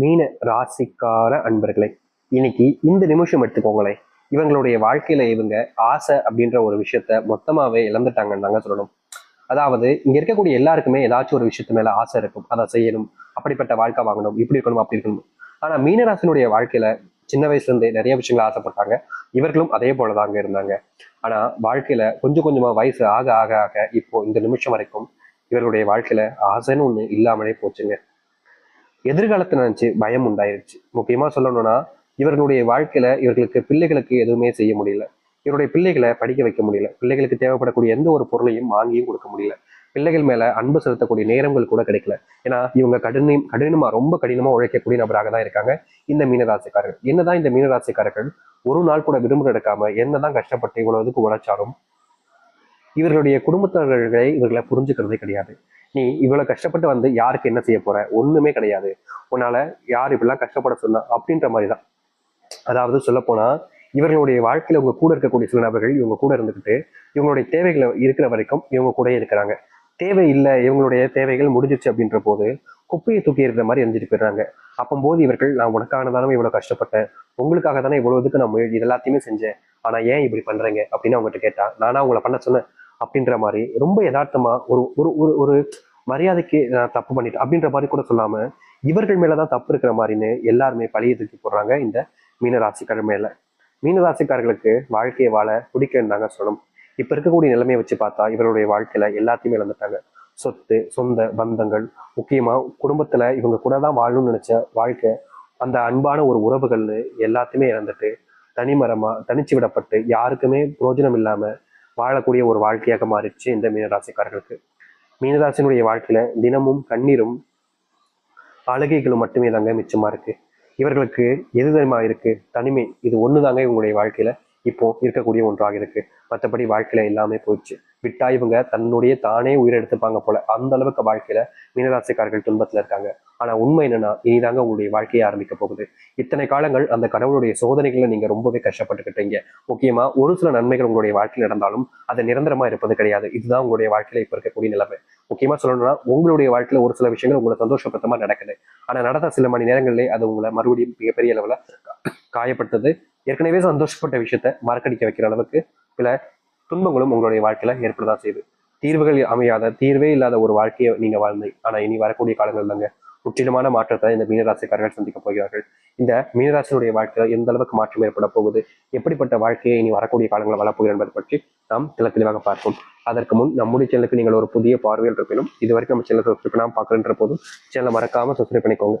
மீன ராசிக்கார அன்பர்களே இன்னைக்கு இந்த நிமிஷம் எடுத்துக்கோங்களேன். இவங்களுடைய வாழ்க்கையில இவங்க ஆசை அப்படின்ற ஒரு விஷயத்த மொத்தமாவே இழந்துட்டாங்கன்னு தாங்க சொல்லணும். அதாவது இங்க இருக்கக்கூடிய எல்லாருக்குமே ஏதாச்சும் ஒரு விஷயத்து மேல ஆசை இருக்கும். அதை செய்யணும் அப்படிப்பட்ட வாழ்க்கை வாங்கணும் இப்படி இருக்கணும் அப்படி இருக்கணும். ஆனா மீனராசினுடைய வாழ்க்கையில சின்ன வயசுல இருந்தே நிறைய விஷயங்கள் ஆசைப்பட்டாங்க. இவர்களும் அதே போலதாங்க இருந்தாங்க. ஆனா வாழ்க்கையில கொஞ்சம் கொஞ்சமா வயசு ஆக ஆக ஆக இப்போ இந்த நிமிஷம் வரைக்கும் இவர்களுடைய வாழ்க்கையில ஆசைன்னு ஒண்ணு இல்லாமலே போச்சுங்க. எதிர்காலத்தை நினைச்சு பயம் உண்டாயிருச்சு. முக்கியமா சொல்லணும்னா இவர்களுடைய வாழ்க்கையில இவர்களுக்கு பிள்ளைகளுக்கு எதுவுமே செய்ய முடியல. இவருடைய பிள்ளைகளை படிக்க வைக்க முடியல. பிள்ளைகளுக்கு தேவைப்படக்கூடிய எந்த ஒரு பொருளையும் வாங்கியும் கொடுக்க முடியல. பிள்ளைகள் மேல அன்பு செலுத்தக்கூடிய நேரங்கள் கூட கிடைக்கல. ஏன்னா இவங்க கடினம் கடினமா ரொம்ப கடினமா உழைக்கக்கூடிய நபராக தான் இருக்காங்க. இந்த மீனராசிக்காரர்கள். என்னதான் இந்த மீனராசிக்காரர்கள் ஒரு நாள் கூட விரும்பு எடுக்காம என்னதான் கஷ்டப்பட்டு இவ்வளவு இதுக்கு உழைச்சாலும் இவர்களுடைய குடும்பத்தினர்களை இவர்களை புரிஞ்சுக்கிறதே கிடையாது. நீ இவ்வளோ கஷ்டப்பட்டு வந்து யாருக்கு என்ன செய்ய போற? ஒன்றுமே கிடையாது. உன்னால் யார் இப்படிலாம் கஷ்டப்பட சொன்னா அப்படின்ற மாதிரி தான் அதாவது சொல்லப்போனால் இவர்களுடைய வாழ்க்கையில் உங்க கூட இருக்கக்கூடிய சில நபர்கள் இவங்க கூட இருந்துக்கிட்டு இவங்களுடைய தேவைகளை இருக்கிற வரைக்கும் இவங்க கூட இருக்கிறாங்க. தேவை இல்லை இவங்களுடைய தேவைகள் முடிஞ்சிருச்சு அப்படின்ற போது குப்பையை தூக்கி இருக்கிற மாதிரி எரிஞ்சிட்டு போயிடுறாங்க. அப்போது இவர்கள் நான் உனக்காக தானே இவ்வளோ கஷ்டப்பட்டேன். உங்களுக்காக தானே இவ்வளோ இதுக்கு நான் முயற்சி இது எல்லாத்தையுமே செஞ்சேன். ஆனால் ஏன் இப்படி பண்ணுறேங்க அப்படின்னு அவங்ககிட்ட கேட்டால் நானா உங்களை பண்ண சொன்னேன். அப்படின்ற மாதிரி ரொம்ப யதார்த்தமாக ஒரு ஒரு ஒரு ஒரு மரியாதைக்கு நான் தப்பு பண்ணிட்டேன் அப்படின்ற மாதிரி கூட சொல்லாமல் இவர்கள் மேலே தான் தப்பு இருக்கிற மாதிரின்னு எல்லாருமே பழைய தூக்கி போடுறாங்க இந்த மீனராசிக்காரர் மேலே. மீனராசிக்காரர்களுக்கு வாழ்க்கையை வாழ பிடிக்கன்னு தாங்க சொல்லணும். இப்போ இருக்கக்கூடிய நிலைமையை வச்சு பார்த்தா இவருடைய வாழ்க்கையில் எல்லாத்தையுமே இழந்துட்டாங்க. சொத்து சொந்த பந்தங்கள் முக்கியமாக குடும்பத்தில் இவங்க கூட தான் வாழணும்னு நினச்ச வாழ்க்கை அந்த அன்பான ஒரு உறவுகள்னு எல்லாத்தையுமே இழந்துட்டு தனிமரமாக தனிச்சு விடப்பட்டு யாருக்குமே பிரயோஜனம் இல்லாமல் வாழக்கூடிய ஒரு வாழ்க்கையாக மாறிடுச்சு இந்த மீனராசிக்காரர்களுக்கு. மீனராசினுடைய வாழ்க்கையில தினமும் கண்ணீரும் அழுகைகளும் மட்டுமே தாங்க மிச்சமா இருக்கு. இவர்களுக்கு எது தெரியுமா இருக்கு? தனிமை இது ஒண்ணுதாங்க இவங்களுடைய வாழ்க்கையில. இப்போ இருக்கக்கூடிய ஒன்றாக இருக்கு. மற்றபடி வாழ்க்கையில எல்லாமே போயிடுச்சு. விட்டா இவங்க தன்னுடைய தானே உயிரெடுத்துப்பாங்க போல. அந்த அளவுக்கு வாழ்க்கையில மீனராசிக்காரர்கள் துன்பத்துல இருக்காங்க. ஆனா உண்மை என்னன்னா இனிதாங்க உங்களுடைய வாழ்க்கையை ஆரம்பிக்க போகுது. இத்தனை காலங்கள் அந்த கடவுளுடைய சோதனைகளை நீங்க ரொம்பவே கஷ்டப்பட்டுக்கிட்டீங்க. முக்கியமா ஒரு சில நன்மைகள் உங்களுடைய வாழ்க்கையில் நடந்தாலும் அது நிரந்தரமா இருப்பது கிடையாது. இதுதான் உங்களுடைய வாழ்க்கையில இப்ப இருக்கக்கூடிய நிலைமை. முக்கியமா சொல்லணும்னா உங்களுடைய வாழ்க்கையில ஒரு சில விஷயங்கள் உங்களை சந்தோஷப்படுத்தமா நடக்குது. ஆனா நடந்த சில மணி நேரங்களிலே அது உங்களை மறுபடியும் மிகப்பெரிய அளவுல காயப்படுத்தது. ஏற்கனவே சந்தோஷப்பட்ட விஷயத்த மறக்கடிக்க வைக்கிற அளவுக்கு சில துன்பங்களும் உங்களுடைய வாழ்க்கையில ஏற்படதான் செய்யுது. தீர்வுகள் அமையாத தீர்வே இல்லாத ஒரு வாழ்க்கையை நீங்க வாழ்ந்து ஆனா இனி வரக்கூடிய காலங்கள் தாங்க முற்றிலுமான மாற்றத்தை இந்த மீனராசிக்காரர்கள் சந்திக்க போகிறார்கள். இந்த மீனராசினுடைய வாழ்க்கையில எந்த அளவுக்கு மாற்றம் ஏற்பட போகுது எப்படிப்பட்ட வாழ்க்கையை இனி வரக்கூடிய காலங்களில் வளப்போகிறது என்பதை பற்றி நாம் தெல தெளிவாக பார்ப்போம். அதற்கு முன் நம்முடைய சேனலுக்கு நீங்கள் ஒரு புதிய பார்வையில் இருப்பினும் இது வரைக்கும் நம்ம சேனல் சப்ஸ்கிரைப் பண்ணாமல் பார்க்குறன்ற போதும் சேனலை மறக்காம சப்ஸ்கிரைப் பண்ணிக்கோங்க.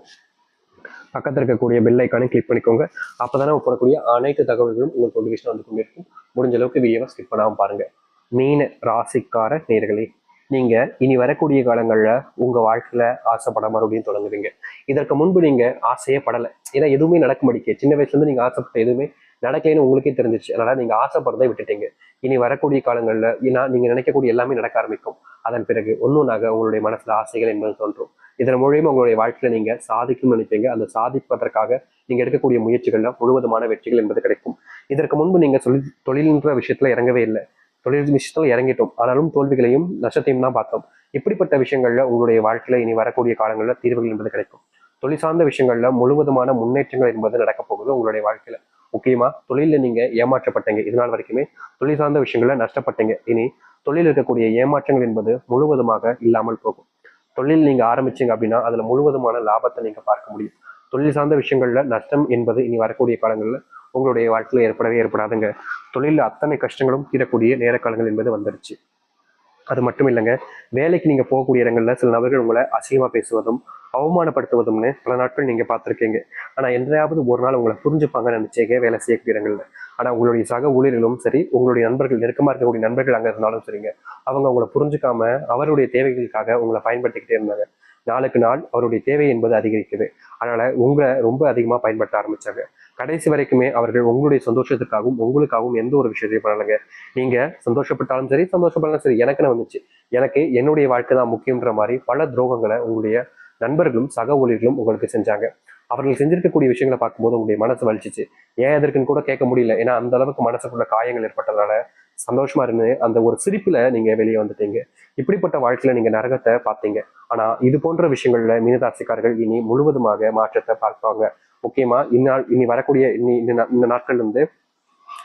பக்கத்தில் இருக்கக்கூடிய பெல் ஐக்கானை கிளிக் பண்ணிக்கோங்க. அப்போதானே போடக்கூடிய அனைத்து தகவல்களும் உங்களுக்கு நோட்டிஃபிகேஷன் வந்து கொண்டிருக்கும். முடிஞ்ச அளவுக்கு வீடியோவை ஸ்கிப் பண்ணாமல் பாருங்க. மீன ராசிக்கார நேர்களே நீங்க இனி வரக்கூடிய காலங்களில் உங்க வாழ்க்கையில ஆசைப்பட மறுபடியும் தொடங்குவீங்க. இதற்கு முன்பு நீங்க ஆசையே படலை. ஏன்னா எதுவுமே நடக்க மாட்டேங்க சின்ன வயசுலேருந்து நீங்கள் நீங்க ஆசைப்பட்ட எதுவுமே நடக்கலைன்னு உங்களுக்கே தெரிஞ்சிச்சு அதனால நீங்க ஆசைப்படுறதை விட்டுட்டீங்க. இனி வரக்கூடிய காலங்கள்ல ஏன்னா நீங்க நினைக்கக்கூடிய எல்லாமே நடக்க ஆரம்பிக்கும். அதன் பிறகு ஒன்னொன்னாக உங்களுடைய மனசுல ஆசைகள் என்பது தோன்றும். இதன் மூலியமா உங்களுடைய வாழ்க்கையில நீங்க சாதிக்கும் நினைப்பீங்க. அந்த சாதிப்பதற்காக நீங்க எடுக்கக்கூடிய முயற்சிகள்ல முழுவதுமான வெற்றிகள் என்பது கிடைக்கும். இதற்கு முன்பு நீங்க சொல்லி தொழில்ன்ற விஷயத்துல இறங்கவே இல்லை. தொழில் விஷயத்துல இறங்கிட்டோம். ஆனாலும் தோல்விகளையும் நஷ்டத்தையும் தான் பார்த்தோம். இப்படிப்பட்ட விஷயங்கள்ல உங்களுடைய வாழ்க்கையில இனி வரக்கூடிய காலங்களில் தீர்வுகள் என்பது கிடைக்கும். தொழில் சார்ந்த விஷயங்கள்ல முழுவதுமான முன்னேற்றங்கள் என்பது நடக்க போகுது உங்களுடைய வாழ்க்கையில. முக்கியமாக தொழிலில் நீங்கள் ஏமாற்றப்பட்டீங்க. இதனால் வரைக்குமே தொழில் சார்ந்த விஷயங்களில் நஷ்டப்பட்டீங்க. இனி தொழில் இருக்கக்கூடிய ஏமாற்றங்கள் என்பது முழுவதுமாக இல்லாமல் போகும். தொழில் நீங்கள் ஆரம்பிச்சீங்க அப்படின்னா அதில் முழுவதுமான லாபத்தை நீங்கள் பார்க்க முடியும். தொழில் சார்ந்த விஷயங்களில் நஷ்டம் என்பது இனி வரக்கூடிய காலங்களில் உங்களுடைய வாழ்க்கையில் ஏற்படவே ஏற்படாதுங்க. தொழிலில் அத்தனை கஷ்டங்களும் தீரக்கூடிய நேர காலங்கள் என்பது வந்துருச்சு. அது மட்டும் இல்லைங்க. வேலைக்கு நீங்கள் போகக்கூடிய இடங்களில் சில நபர்கள் உங்களை அசிங்கமாக பேசுவதும் அவமானப்படுத்துவதும்னு பல நாட்கள் நீங்கள் பார்த்துருக்கீங்க. ஆனால் என்றையாவது ஒரு நாள் உங்களை புரிஞ்சுப்பாங்கன்னு நினைச்சீங்க வேலை செய்யக்கூடிய இடங்களில். ஆனால் உங்களுடைய சக ஊழியர்களும் சரி உங்களுடைய நண்பர்கள் நெருக்கமாக இருக்கக்கூடிய நண்பர்கள் அங்கே இருந்தாலும் சரிங்க. அவங்க உங்களை புரிஞ்சுக்காம அவருடைய தேவைகளுக்காக உங்களை பயன்படுத்திக்கிட்டே இருந்தாங்க. நாளுக்கு நாள் அவருடைய தேவை என்பது அதிகரிக்குது. அதனால் உங்களை ரொம்ப அதிகமாக பயன்படுத்த ஆரம்பித்தாங்க கடைசி வரைக்குமே அவர்கள் உங்களுடைய சந்தோஷத்துக்காகவும் உங்களுக்காகவும் எந்த ஒரு விஷயத்தையும் பண்ணலைங்க. நீங்க சந்தோஷப்பட்டாலும் சரி சந்தோஷப்பட்டாலும் சரி எனக்குன்னு வந்துச்சு? எனக்கு என்னுடைய வாழ்க்கை தான் முக்கியன்ற மாதிரி பல துரோகங்களை உங்களுடைய நண்பர்களும் சக ஊழியர்களும் உங்களுக்கு செஞ்சாங்க. அவர்கள் செஞ்சிருக்கக்கூடிய விஷயங்களை பார்க்கும்போது உங்களுடைய மனசு வலிச்சிச்சு. ஏன் எதற்குன்னு கூட கேட்க முடியல. ஏன்னா அந்த அளவுக்கு மனசுக்குள்ள காயங்கள் ஏற்பட்டதுனால சந்தோஷமா இருந்து அந்த ஒரு சிரிப்புல நீங்க வெளியே வந்துட்டீங்க. இப்படிப்பட்ட வாழ்க்கையில நீங்க நரகத்தை பார்த்தீங்க. ஆனா இது போன்ற விஷயங்கள்ல மீனராசிக்காரர்கள் இனி முழுவதுமாக மாற்றத்தை பார்ப்பாங்க. முக்கியமா இந்நாள் இனி வரக்கூடிய இனி இந்த நா- இந்த நாட்கள் வந்து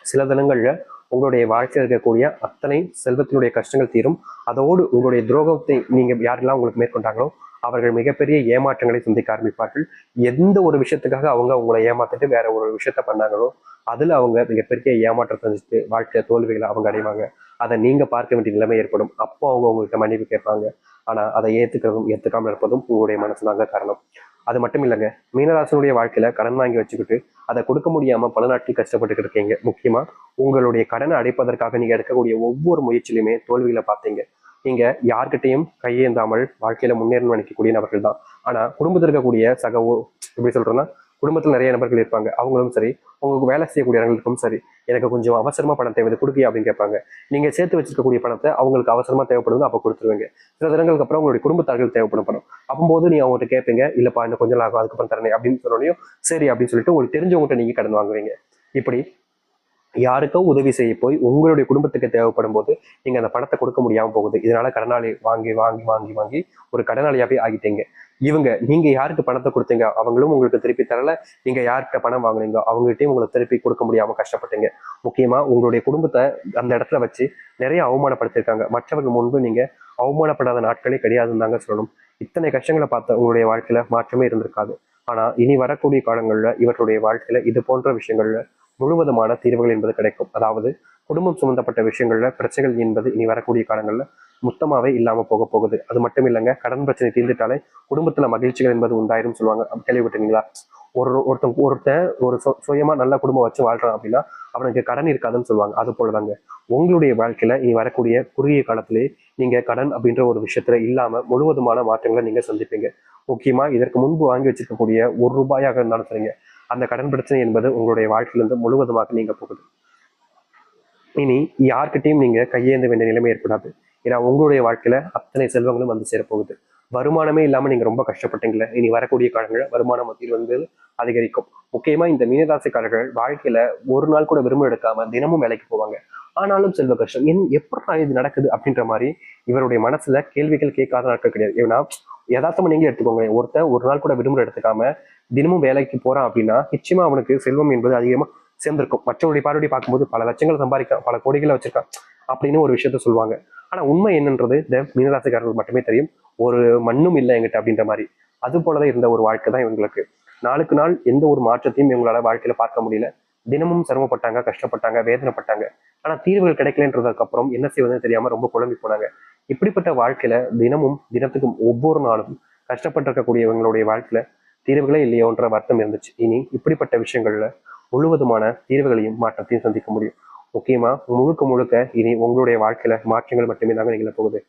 சில தினங்கள்ல உங்களுடைய வாழ்க்கையில் இருக்கக்கூடிய அத்தனை செல்வத்தினுடைய கஷ்டங்கள் தீரும். அதோடு உங்களுடைய துரோகத்தை நீங்க யாரெல்லாம் உங்களுக்கு மேற்கொண்டாங்களோ அவர்கள் மிகப்பெரிய ஏமாற்றங்களை சந்திக்க ஆரம்பிப்பார்கள். எந்த ஒரு விஷயத்துக்காக அவங்க உங்களை ஏமாத்திட்டு வேற ஒரு விஷயத்த பண்ணாங்களோ அதுல அவங்க மிகப்பெரிய ஏமாற்றம் சந்திச்சு வாழ்க்கை தோல்விகளை அவங்க அடைவாங்க. அதை நீங்கள் பார்க்க வேண்டிய நிலைமை ஏற்படும். அப்போ அவங்க உங்கள்கிட்ட மன்னிப்பு கேட்பாங்க. ஆனால் அதை ஏற்றுக்கிறதும் ஏற்றுக்காமல் இருப்பதும் உங்களுடைய மனசு தாங்க காரணம். அது மட்டும் இல்லைங்க. மீனராசனுடைய வாழ்க்கையில கடன் வாங்கி வச்சுக்கிட்டு அதை கொடுக்க முடியாம பல நாட்கள் கஷ்டப்பட்டுக்கிட்டு இருக்கீங்க. முக்கியமா உங்களுடைய கடனை அடைப்பதற்காக நீங்க எடுக்கக்கூடிய ஒவ்வொரு முயற்சியிலுமே தோல்விகளை பார்த்தீங்க. நீங்க யார்கிட்டையும் கையேந்தாமல் வாழ்க்கையில முன்னேறணும்னு நினைக்கக்கூடிய நபர்கள் தான். ஆனா குடும்பத்தில் இருக்கக்கூடிய சக எப்படி சொல்கிறேன்னா குடும்பத்தில் நிறைய நபர்கள் இருப்பாங்க. அவங்களும் சரி உங்களுக்கு வேலை செய்யக்கூடியவர்களுக்கும் சரி எனக்கு கொஞ்சம் அவசரமாக பணம் தேவை கொடுக்கியா அப்படின்னு கேட்பாங்க. நீங்கள் சேர்த்து வச்சிருக்கக்கூடிய பணத்தை அவங்களுக்கு அவசரமாக தேவைப்படுது அப்போ கொடுத்துருவீங்க. சில தினங்களுக்கு அப்புறம் உங்களுடைய குடும்பத்தார்கள் தேவைப்படும் பணம். அப்போது நீ அவங்ககிட்ட கேட்பீங்க இல்லைப்பா இன்னும் கொஞ்சம் நாள் ஆகும் அதுக்கப்புறம் தரேன் அப்படின்னு சொன்னோடனையும் சரி அப்படின்னு சொல்லிட்டு உங்களுக்கு தெரிஞ்சவங்ககிட்ட நீங்கள் கடன் வாங்குவீங்க. இப்படி யாருக்கோ உதவி செய்ய போய் உங்களுடைய குடும்பத்துக்கு தேவைப்படும் போது நீங்க அந்த பணத்தை கொடுக்க முடியாம போகுது. இதனால கடனாளி வாங்கி வாங்கி வாங்கி வாங்கி ஒரு கடனாளியாவே ஆகிட்டீங்க. இவங்க நீங்க யாருக்கு பணத்தை கொடுத்தீங்க? அவங்களும் உங்களுக்கு திருப்பி தரல. நீங்க யார்கிட்ட பணம் வாங்குனீங்க? அவங்ககிட்டயும் உங்களுக்கு திருப்பி கொடுக்க முடியாம கஷ்டப்பட்டீங்க. முக்கியமா உங்களுடைய குடும்பத்தை அந்த இடத்துல வச்சு நிறைய அவமானப்படுத்திருக்காங்க மற்றவர்கள் முன்பு நீங்க அவமானப்படாத நாட்களே கிடையாதுன்னு தாங்க சொல்லணும். இத்தனை கஷ்டங்களை பார்த்த உங்களுடைய வாழ்க்கையில மாற்றமே இருந்திருக்காது. ஆனா இனி வரக்கூடிய காலங்கள்ல இவர்களுடைய வாழ்க்கையில இது போன்ற விஷயங்கள்ல முழுவதுமான தீர்வுகள் என்பது கிடைக்கும். அதாவது குடும்பம் சம்பந்தப்பட்ட விஷயங்கள்ல பிரச்சனைகள் என்பது இனி வரக்கூடிய காலங்கள்ல மொத்தமாவே இல்லாம போக போகுது. அது மட்டும் இல்லைங்க கடன் பிரச்சனை தீர்ந்துட்டாலே குடும்பத்துல மகிழ்ச்சிகள் என்பது உண்டாயிரும் சொல்லுவாங்க. அப்படி கேள்விப்பட்டீங்களா ஒரு ஒருத்தன் ஒருத்தன் ஒரு சு- சுயமா நல்ல குடும்பம் வச்சு வாழ்றான் அப்படின்னா அவனுக்கு கடன் இருக்காதுன்னு சொல்லுவாங்க. அது போலதாங்க. உங்களுடைய வாழ்க்கையில இனி வரக்கூடிய குறுகிய காலத்திலே நீங்க கடன் அப்படின்ற ஒரு விஷயத்துல இல்லாம முழுவதுமான மாற்றங்களை நீங்க சந்திப்பீங்க. முக்கியமா இதற்கு முன்பு வாங்கி வச்சிருக்கக்கூடிய ஒரு ரூபாயாக இருந்தாலும் சரிங்க அந்த கடன் பிரச்சனை என்பது உங்களுடைய வாழ்க்கையிலிருந்து முழுவதுமாக நீங்க போகுது. இனி யார்கிட்டயும் நீங்க கையேந்த வேண்டிய நிலைமை ஏற்படாது. ஏன்னா உங்களுடைய வாழ்க்கையில அத்தனை செல்வங்களும் வந்து சேரப்போகுது. வருமானமே இல்லாம நீங்க ரொம்ப கஷ்டப்பட்டீங்களே இனி வரக்கூடிய காலங்களில் வருமானம் மத்தியில் வந்து அதிகரிக்கும். முக்கியமா இந்த மீனராசிக்காரர்கள் வாழ்க்கையில ஒரு நாள் கூட விரும்ப எடுக்காம தினமும் வேலைக்கு போவாங்க. ஆனாலும் செல்வ கஷ்டம். என் எப்படி இது நடக்குது அப்படின்ற மாதிரி இவருடைய மனசுல கேள்விகள் கேட்காத நாட்கள் கிடையாது. ஏன்னா யதார்த்தமா நீங்க எடுத்துக்கோங்க. ஒருத்தர் ஒரு நாள் கூட விடுமுறை எடுத்துக்காம தினமும் வேலைக்கு போகிறான் அப்படின்னா நிச்சயமாக அவனுக்கு செல்வம் என்பது அதிகமாக சேர்ந்திருக்கும். மற்றவருடைய பார்வையை பார்க்கும்போது பல லட்சங்கள் சம்பாதிக்கான் பல கோடிகளை வச்சிருக்கான் அப்படின்னு ஒரு விஷயத்த சொல்லுவாங்க. ஆனால் உண்மை என்னன்றது இந்த மீனராசிக்காரர்கள் மட்டுமே தெரியும். ஒரு மண்ணும் இல்லை எங்கிட்ட அப்படின்ற மாதிரி. அது போலதான் இருந்த ஒரு வாழ்க்கை தான் இவங்களுக்கு. நாளுக்கு நாள் எந்த ஒரு மாற்றத்தையும் இவங்களால வாழ்க்கையில பார்க்க முடியல. தினமும் சிரமப்பட்டாங்க கஷ்டப்பட்டாங்க வேதனைப்பட்டாங்க. ஆனா தீர்வுகள் கிடைக்கலன்றதுக்கு அப்புறம் என்ன செய்வதுன்னு தெரியாம ரொம்ப குழம்பி போனாங்க. இப்படிப்பட்ட வாழ்க்கையில தினமும் தினத்துக்கும் ஒவ்வொரு நாளும் கஷ்டப்பட்டிருக்கக்கூடிய இவங்களுடைய வாழ்க்கையில தீர்வுகளே இல்லையோன்ற வருத்தம் இருந்துச்சு. இனி இப்படிப்பட்ட விஷயங்கள்ல முழுவதுமான தீர்வுகளையும் மாற்றத்தையும் சந்திக்க முடியும். முக்கியமா முழுக்க முழுக்க இனி உங்களுடைய வாழ்க்கையில மாற்றங்கள் மட்டுமே தாங்க நிகழ போகுது.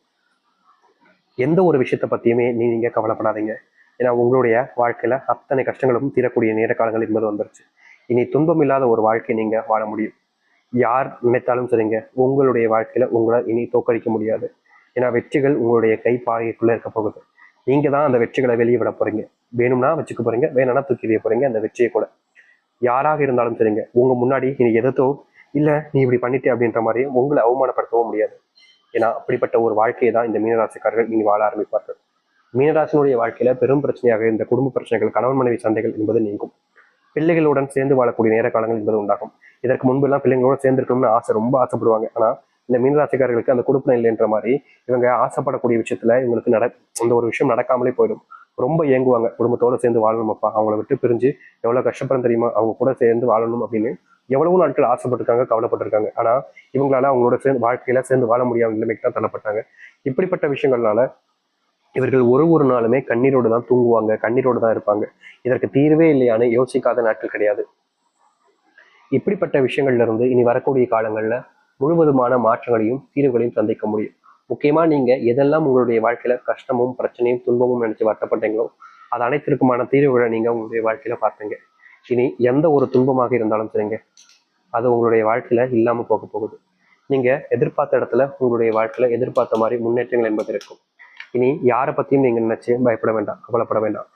எந்த ஒரு விஷயத்தை பத்தியுமே நீ நீங்க கவலைப்படாதீங்க. ஏன்னா உங்களுடைய வாழ்க்கையில அத்தனை கஷ்டங்களும் தீரக்கூடிய நேர காலங்கள் என்பது வந்துருச்சு. இனி துன்பம் இல்லாத ஒரு வாழ்க்கை நீங்க வாழ முடியும். யார் நினைத்தாலும் சரிங்க உங்களுடைய வாழ்க்கையில உங்களை இனி தோக்கடிக்க முடியாது. ஏன்னா வெற்றிகள் உங்களுடைய கை இருக்க போகுது. நீங்க தான் அந்த வெற்றிகளை வெளியே விட போறீங்க. வேணும்னா வச்சுக்க போறீங்க வேணும்னா தூக்கி எறிய போறீங்க அந்த வெற்றியை கூட. யாராக இருந்தாலும் சரிங்க. உங்க முன்னாடி நீ எதத்தோ இல்ல நீ இப்படி பண்ணிட்டே அப்படின்ற மாதிரி உங்களை அவமானப்படுத்தவும் முடியாது. ஏன்னா அப்படிப்பட்ட ஒரு வாழ்க்கையை தான் இந்த மீனராசிக்காரர்கள் இனி வாழ ஆரம்பிப்பார்கள். மீனராசினுடைய வாழ்க்கையில பெரும் பிரச்சனையாக இந்த குடும்ப பிரச்சனைகள் கணவன் மனைவி சண்டைகள் என்பது நீங்கும். பிள்ளைகளுடன் சேர்ந்து வாழக்கூடிய நேர காலங்கள் என்பது உண்டாகும். இதற்கு முன்பு எல்லாம் பிள்ளைங்களோட சேர்ந்து இருக்கணும்னு ஆசை ரொம்ப ஆசைப்படுவாங்க. ஆனா இந்த மீனராசிக்காரர்களுக்கு அந்த குடுப்பம் இல்லைன்ற மாதிரி இவங்க ஆசைப்படக்கூடிய விஷயத்துல இவங்களுக்கு நட அந்த ஒரு விஷயம் நடக்காமலே போயிடும். ரொம்ப ஏங்குவாங்க. குடும்பத்தோட சேர்ந்து வாழணுமப்பா அவங்கள விட்டு பிரிஞ்சு எவ்வளோ கஷ்டப்படும் தெரியுமா? அவங்க கூட சேர்ந்து வாழணும் அப்படின்னு எவ்வளவு நாட்கள் ஆசைப்பட்டிருக்காங்க கவலைப்பட்டிருக்காங்க. ஆனால் இவங்களால அவங்களோட சேர்ந்து வாழ்க்கையில சேர்ந்து வாழ முடியாத நிலைமைக்கு தான் தள்ளப்பட்டாங்க. இப்படிப்பட்ட விஷயங்கள்னால இவர்கள் ஒரு ஒரு நாளுமே கண்ணீரோடு தான் தூங்குவாங்க கண்ணீரோடு தான் இருப்பாங்க. இதற்கு தீர்வே இல்லையான்னு யோசிக்காத நாட்கள் கிடையாது. இப்படிப்பட்ட விஷயங்கள்ல இருந்து இனி வரக்கூடிய காலங்களில் முழுவதுமான மாற்றங்களையும் தீர்வுகளையும் சந்திக்க முடியும். முக்கியமாக நீங்கள் எதெல்லாம் உங்களுடைய வாழ்க்கையில் கஷ்டமும் பிரச்சனையும் துன்பமும் நினச்சி வருத்தப்பட்டீங்களோ அது அனைத்திற்குமான தீர்வுகளை நீங்கள் உங்களுடைய வாழ்க்கையில் பார்த்தீங்க இனி எந்த ஒரு துன்பமாக இருந்தாலும் சரிங்க அது உங்களுடைய வாழ்க்கையில் இல்லாமல் போக போகுது. நீங்கள் எதிர்பார்த்த இடத்துல உங்களுடைய வாழ்க்கையில் எதிர்பார்த்த மாதிரி முன்னேற்றங்கள் என்பது இருக்கும். இனி யாரை பற்றியும் நீங்கள் நினச்சி பயப்பட வேண்டாம் கவலைப்பட வேண்டாம்.